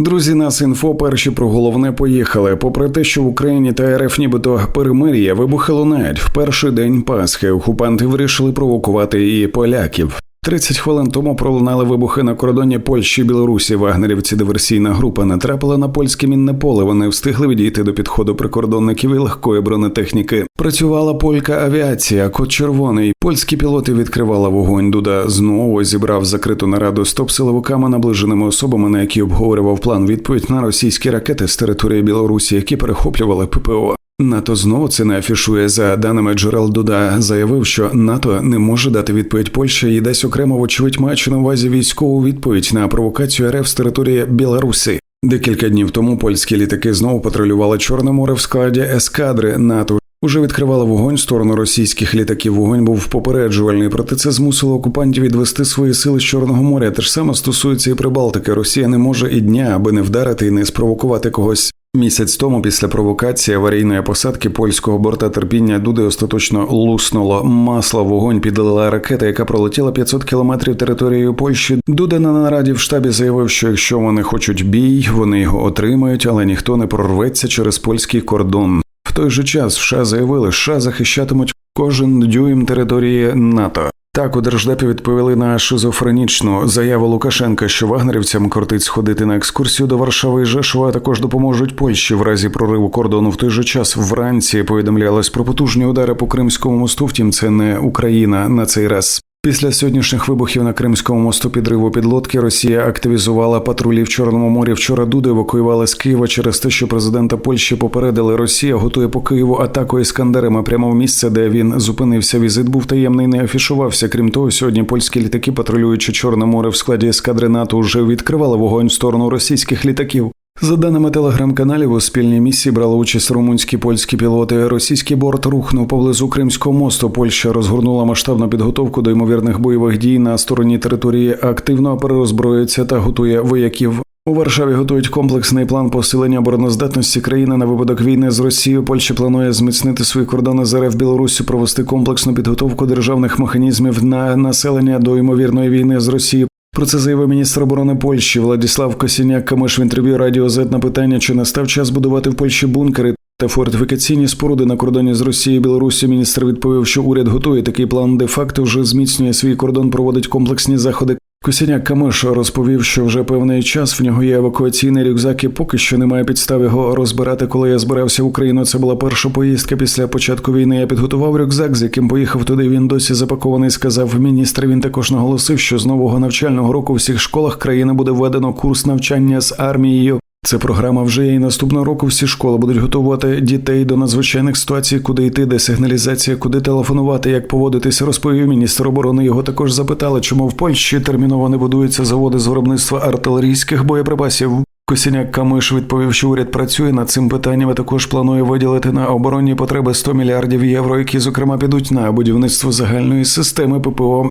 Друзі, нас інфо перші про головне поїхали. Попри те, що в Україні та РФ нібито перемир'я, вибухи лунають в перший день Пасхи. Окупанти вирішили провокувати і поляків. 30 хвилин тому пролунали вибухи на кордоні Польщі і Білорусі. Вагнерівці диверсійна група натрапила на польське мінне поле. Вони встигли відійти до підходу прикордонників і легкої бронетехніки. Працювала полька авіація, код червоний. Польські пілоти відкривали вогонь. Дуда знову зібрав закриту нараду з топ-силовиками, наближеними особами, на які обговорював план відповідь на російські ракети з території Білорусі, які перехоплювали ППО. НАТО знову це не афішує за даними джерел Дуда. Заявив, що НАТО не може дати відповідь Польщі і дасть окремо, вочевидь, маючи на увазі військову відповідь на провокацію РФ з території Білорусі. Декілька днів тому польські літаки знову патрулювали Чорне море в складі ескадри НАТО. Уже відкривали вогонь в сторону російських літаків. Вогонь був попереджувальний, проте це змусило окупантів відвести свої сили з Чорного моря. Те ж саме стосується і Прибалтики. Росія не може і дня, аби не вдарити і не спровокувати когось. Місяць тому, після провокації аварійної посадки польського борта терпіння Дуди остаточно луснуло масло. Вогонь підлила ракета, яка пролетіла 500 кілометрів територією Польщі. Дуда на нараді в штабі заявив, що якщо вони хочуть бій, вони його отримають, але ніхто не прорветься через польський кордон. В той же час США заявили, США захищатимуть кожен дюйм території НАТО. Так, у держдепі відповіли на шизофренічну заяву Лукашенка, що вагнерівцям кортить сходити на екскурсію до Варшави і Жешова, а також допоможуть Польщі в разі прориву кордону. В той же час вранці повідомлялось про потужні удари по Кримському мосту. Втім, це не Україна на цей раз. Після сьогоднішніх вибухів на Кримському мосту підриву підлодки Росія активізувала патрулі в Чорному морі. Вчора Дуди евакуювали з Києва через те, що президента Польщі попередили. Росія готує по Києву атаку іскандерами прямо в місце, де він зупинився. Візит був таємний, не афішувався. Крім того, сьогодні польські літаки, патрулюючи Чорне море в складі ескадри НАТО, вже відкривали вогонь в сторону російських літаків. За даними телеграм-каналів, у спільній місії брали участь румунські польські пілоти. Російський борт рухнув поблизу Кримського мосту. Польща розгорнула масштабну підготовку до ймовірних бойових дій на стороні території, активно перерозброюється та готує вояків. У Варшаві готують комплексний план посилення обороноздатності країни на випадок війни з Росією. Польща планує зміцнити свої кордони з РФ Білорусі, провести комплексну підготовку державних механізмів на населення до ймовірної війни з Росією. Про це заявив міністр оборони Польщі Владіслав Косіняк Камиш в інтерв'ю Радіо Z на питання, чи настав час будувати в Польщі бункери та фортифікаційні споруди на кордоні з Росією і Білорусі. Міністр відповів, що уряд готує такий план, де факто вже зміцнює свій кордон, проводить комплексні заходи. Косіняк Камиш розповів, що вже певний час в нього є евакуаційний рюкзак, і поки що немає підстав його розбирати. Коли я збирався в Україну, це була перша поїздка після початку війни. Я підготував рюкзак, з яким поїхав туди. Він досі запакований. Сказав міністр. Він також наголосив, що з нового навчального року в всіх школах країни буде введено курс навчання з армією. Це програма вже є і наступного року. Всі школи будуть готувати дітей до надзвичайних ситуацій, куди йти, де сигналізація, куди телефонувати, як поводитися. Розповів міністр оборони. Його також запитали, чому в Польщі терміново не будуються заводи з виробництва артилерійських боєприпасів. Косіняк Камиш відповів, що уряд працює над цим питанням. і Також планує виділити на оборонні потреби 100 мільярдів євро, які зокрема підуть на будівництво загальної системи ППО.